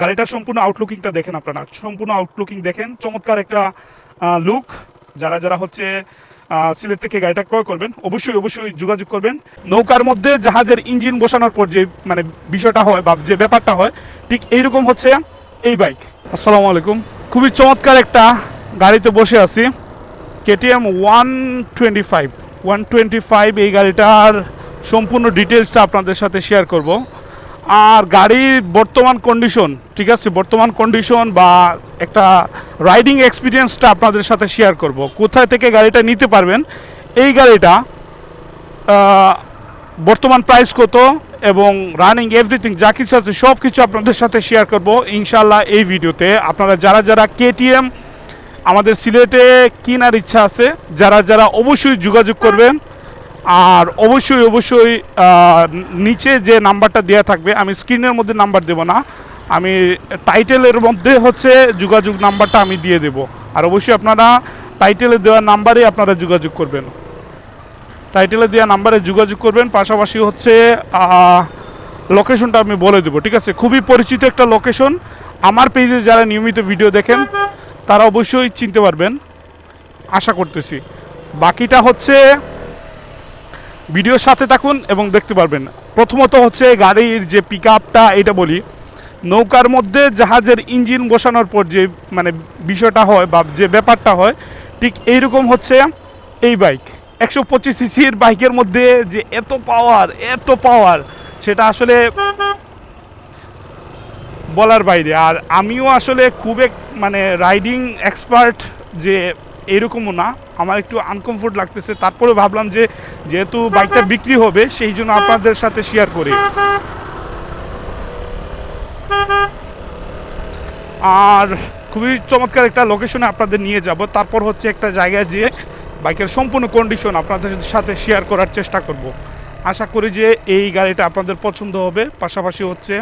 গাড়িটার সম্পূর্ণ আউটলুকিংটা দেখেন আপনারা। সম্পূর্ণ আউটলুকিং দেখেন। চমৎকার একটা লুক যারা যারা হচ্ছে সিলেট থেকে গাড়িটা ক্রয় করবেন, অবশ্যই অবশ্যই যোগাযোগ করবেন। নৌকার মধ্যে জাহাজের ইঞ্জিন বসানোর পর যে মানে বিষয়টা হয় বা যে ব্যাপারটা হয়, ঠিক এইরকম হচ্ছে এই বাইক আসসালামু আলাইকুম। খুবই চমৎকার একটা গাড়িতে বসে আছি। KTM one twenty five one twenty five এই গাড়িটার সম্পূর্ণ ডিটেলসটা আপনাদের সাথে শেয়ার করব। আর গাড়ির বর্তমান কন্ডিশন ঠিক আছে? বর্তমান কন্ডিশন বা একটা রাইডিং এক্সপিরিয়েন্সটা আপনাদের সাথে শেয়ার করব। কোথায় থেকে গাড়িটা নিতে পারবেন? এই গাড়িটা বর্তমান প্রাইস কত এবং রানিং এভরিথিং যা কিছু আছে সব কিছু আপনাদের সাথে শেয়ার করব ইনশাল্লাহ এই ভিডিওতে। আপনারা যারা যারা কেটিএম আমাদের সিলেটে কেনার ইচ্ছা আছে, যারা যারা অবশ্যই যোগাযোগ করবেন। আর অবশ্যই অবশ্যই নিচে যে নাম্বারটা দেওয়া থাকবে, আমি স্ক্রিনের মধ্যে নাম্বার দেব না। আমি টাইটেলের মধ্যে হচ্ছে যোগাযোগ নাম্বারটা আমি দিয়ে দেব। আর অবশ্যই আপনারা টাইটেলে দেওয়া নাম্বারে আপনারা যোগাযোগ করবেন। টাইটেলে দেওয়া নাম্বারে যোগাযোগ করবেন, পাশাপাশি হচ্ছে লোকেশনটা আমি বলে দেবো, ঠিক আছে? খুবই পরিচিত একটা লোকেশন। আমার পেজে যারা নিয়মিত ভিডিও দেখেন, তারা অবশ্যই চিনতে পারবেন। আশা করতেছি। বাকিটা হচ্ছে ভিডিওর সাথে থাকুন এবং দেখতে পারবেন। প্রথমত হচ্ছে গাড়ির যে পিক এটা বলি। নৌকার মধ্যে জাহাজের ইঞ্জিন বসানোর পর যে মানে বিষয়টা হয় বা যে ব্যাপারটা হয়, ঠিক এইরকম হচ্ছে এই বাইক। একশো পঁচিশ সিসির বাইকের মধ্যে যে এত পাওয়ার এত পাওয়ার, সেটা আসলে বলার বাইরে। আর আমিও আসলে খুব এক মানে রাইডিং এক্সপার্ট যে এরকমও না। আমার একটু আনকমফোর্ট লাগতেছে। তারপরে ভাবলাম যে, যেহেতু বাইকটা বিক্রি হবে, সেই জন্য আপনাদের সাথে শেয়ার করি। আর খুবই চমৎকার একটা লোকেশনে আপনাদের নিয়ে যাব। তারপর হচ্ছে একটা জায়গায় যেয়ে বাইকের সম্পূর্ণ কন্ডিশন আপনাদের সাথে শেয়ার করার চেষ্টা করব। আশা করি যে, এই গাড়িটা আপনাদের পছন্দ হবে। পাশাপাশি হচ্ছে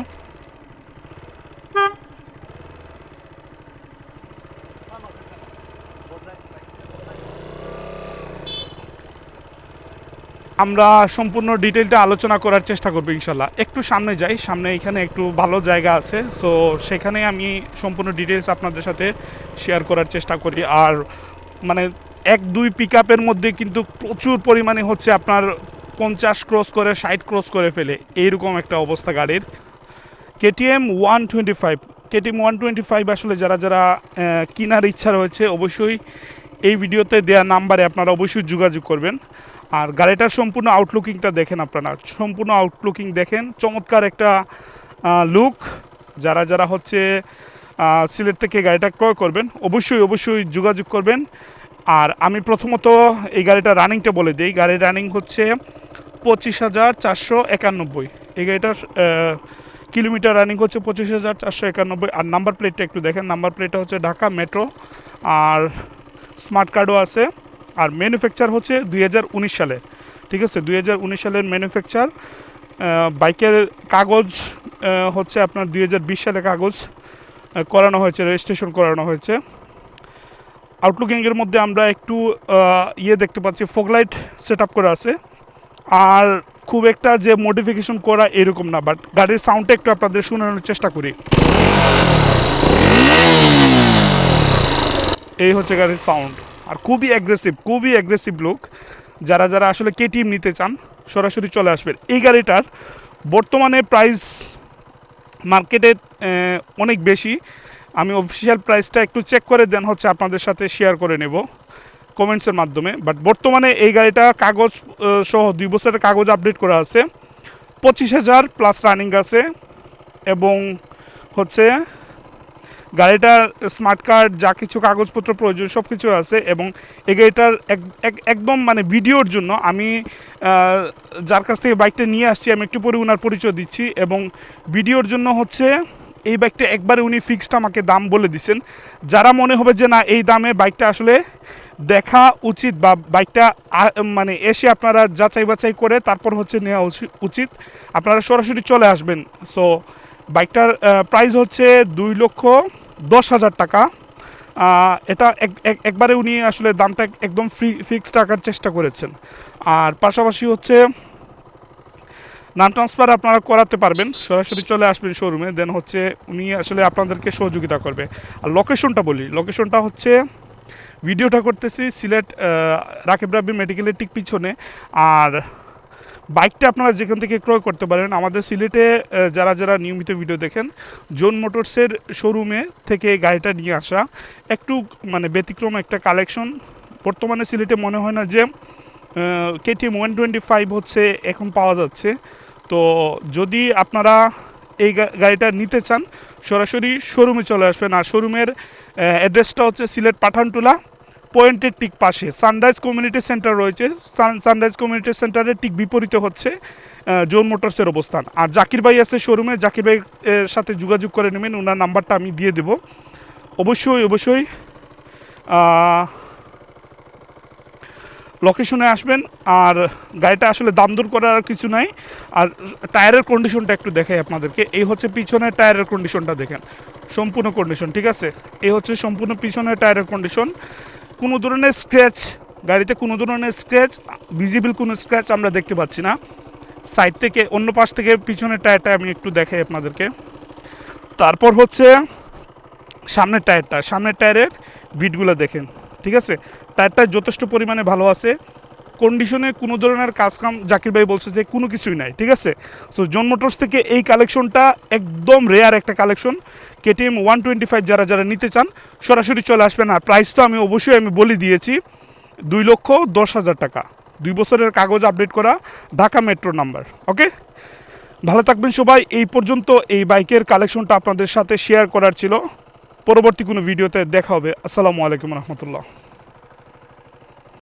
আমরা সম্পূর্ণ ডিটেলটা আলোচনা করার চেষ্টা করব, ইনশাল্লাহ। একটু সামনে যাই, সামনে এখানে একটু ভালো জায়গা আছে। সো সেখানে আমি সম্পূর্ণ ডিটেলস আপনাদের সাথে শেয়ার করার চেষ্টা করি। আর মানে এক, দুই পিক আপের মধ্যে কিন্তু প্রচুর পরিমাণে হচ্ছে আপনার পঞ্চাশ ক্রস করে, ষাট ক্রস করে ফেলে। এইরকম একটা অবস্থা গাড়ির। KTM one twenty five. KTM one twenty five আসলে যারা যারা কেনার ইচ্ছা রয়েছে, অবশ্যই এই ভিডিওতে দেওয়া নাম্বারে আপনারা অবশ্যই যোগাযোগ করবেন। আর গাড়িটার সম্পূর্ণ আউটলুকিংটা দেখেন আপনারা। সম্পূর্ণ আউটলুকিং দেখেন চমৎকার একটা লুক যারা যারা হচ্ছে সিলেট থেকে গাড়িটা ক্রয় করবেন, অবশ্যই অবশ্যই যোগাযোগ করবেন। আর আমি প্রথমত এই গাড়িটা রানিংটা বলে দিই। গাড়ির রানিং হচ্ছে পঁচিশ হাজার চারশো একানব্বই। এই গাড়িটার কিলোমিটার রানিং হচ্ছে পঁচিশ হাজার চারশো একানব্বই। আর নাম্বার প্লেটটা একটু দেখেন। নাম্বার প্লেটটা হচ্ছে ঢাকা মেট্রো আর স্মার্ট কার্ডও আছে। আর ম্যানুফ্যাকচার হচ্ছে দুই হাজার উনিশ সালে, ঠিক আছে? দুই হাজার উনিশ সালের ম্যানুফ্যাকচার বাইকের কাগজ হচ্ছে আপনার দুই হাজার বিশ সালে কাগজ করানো হয়েছে রেজিস্ট্রেশন করানো হয়েছে। আউটলুকিংয়ের মধ্যে আমরা একটু ইয়ে দেখতে পাচ্ছি ফোকলাইট সেট আপ করা আছে। আর খুব একটা যে মডিফিকেশন করা এরকম না বাট গাড়ির সাউন্ডটা একটু আপনাদের শোনানোর চেষ্টা করি। এই হচ্ছে গাড়ির সাউন্ড আর খুবই অ্যাগ্রেসিভ খুবই অ্যাগ্রেসিভ লোক। যারা যারা আসলে কেটিএম নিতে চান, সরাসরি চলে আসবেন। এই গাড়িটার বর্তমানে প্রাইস মার্কেটে অনেক বেশি। আমি অফিসিয়াল প্রাইসটা একটু চেক করে দেন, হচ্ছে আপনাদের সাথে শেয়ার করে নেব কমেন্টসের মাধ্যমে। বাট বর্তমানে এই গাড়িটা কাগজ সহ দুই বছরের কাগজ আপডেট করা আছে। পঁচিশ হাজার প্লাস রানিং আছে এবং হচ্ছে গাড়িটার স্মার্ট কার্ড যা কিছু কাগজপত্র প্রয়োজন সব কিছু আছে এবং এই গাড়িটার এক- এক- একদম মানে ভিডিওর জন্য আমি যার কাছ থেকে বাইকটা নিয়ে আসছি, আমি একটু পরে ওনার পরিচয় দিচ্ছি এবং ভিডিওর জন্য হচ্ছে, এই বাইকটা একবারে উনি ফিক্সড আমাকে দাম বলে দিচ্ছেন যারা মনে হবে যে না, এই দামে বাইকটা আসলে দেখা উচিত বা বাইকটা মানে এসে আপনারা যাচাই বাছাই করে তারপর হচ্ছে নেওয়া উচি- উচিত, আপনারা সরাসরি চলে আসবেন। সো বাইকটার প্রাইস হচ্ছে দুই লক্ষ দশ হাজার টাকা। এটা এক- এক- একবারে উনি আসলে দামটা একদম ফ্রি, ফিক্সড রাখার চেষ্টা করেছেন। আর পাশাপাশি হচ্ছে নাম ট্রান্সফার আপনারা করাতে পারবেন, সরাসরি চলে আসবেন শোরুমে, দেন হচ্ছে উনি আসলে আপনাদেরকে সহযোগিতা করবে। আর লোকেশনটা বলি লোকেশনটা হচ্ছে ভিডিওটা করতেছি সিলেট রাকিব রাব্বি মেডিকেলের ঠিক পিছনে। আর বাইকটা আপনারা যেখান থেকে ক্রয় করতে পারেন, আমাদের সিলেটে যারা যারা নিয়মিত ভিডিও দেখেন জোন মোটরসের শোরুমে থেকে গাড়িটা নিয়ে আসা একটু মানে ব্যতিক্রম একটা কালেকশন বর্তমানে সিলেটে মনে হয় না যে কেটিএম ওয়ান টোয়েন্টি ফাইভ হচ্ছে, এখন পাওয়া যাচ্ছে। তো যদি আপনারা এই গাড়িটা নিতে চান, সরাসরি শোরুমে চলে আসবেন। আর শোরুমের অ্যাড্রেসটা হচ্ছে সিলেট পাঠানটুলা। পয়েন্টের ঠিক পাশে। সানরাইজ কমিউনিটি সেন্টার রয়েছে। সান- সানরাইজ কমিউনিটি সেন্টারের ঠিক বিপরীতে হচ্ছে জোন মোটরসের অবস্থান। আর জাকির ভাই আছে শোরুমে জাকির ভাই এর সাথে যোগাযোগ করে নেবেন। ওনার নাম্বারটা আমি দিয়ে দেব। অবশ্যই অবশ্যই লোকেশনে আসবেন। আর গাড়িটা আসলে দাম দর করার কিছু নাই। আর টায়ারের কন্ডিশনটা একটু দেখাই আপনাদেরকে। এই হচ্ছে পিছনের টায়ারের কন্ডিশনটা দেখেন। সম্পূর্ণ কন্ডিশন ঠিক আছে? এই হচ্ছে সম্পূর্ণ পিছনের টায়ারের কন্ডিশন কোনো ধরনের স্ক্র্যাচ গাড়িতে কোনো ধরনের স্ক্র্যাচ ভিজিবল কোনো স্ক্র্যাচ আমরা দেখতে পাচ্ছি না। সাইড থেকে, অন্য পাশ থেকে পিছনের টায়ারটা আমি একটু দেখাই আপনাদেরকে। তারপর হচ্ছে সামনের টায়ারটা, সামনের টায়ারের বিটগুলো দেখেন, ঠিক আছে? টায়ারটা যথেষ্ট পরিমাণে ভালো আছে। কন্ডিশনে কোনো ধরনের কাজকাম জাকির ভাই বলছে যে কোনো কিছুই নাই, ঠিক আছে? সো জন মোটরস থেকে এই কালেকশনটা একদম রেয়ার একটা collection KTM one twenty five যারা যারা নিতে চান, সরাসরি চলে আসবেন। আর প্রাইস তো আমি অবশ্যই আমি বলে দিয়েছি, দুই লক্ষ দশ হাজার টাকা। দুই বছরের কাগজ আপডেট করা ঢাকা মেট্রো নাম্বার ওকে ভালো থাকবেন সবাই। এই পর্যন্ত এই বাইকের কালেকশনটা আপনাদের সাথে শেয়ার করার ছিল। পরবর্তী কোনো ভিডিওতে দেখা হবে। আসসালামু আলাইকুম রহমতুল্লাহ।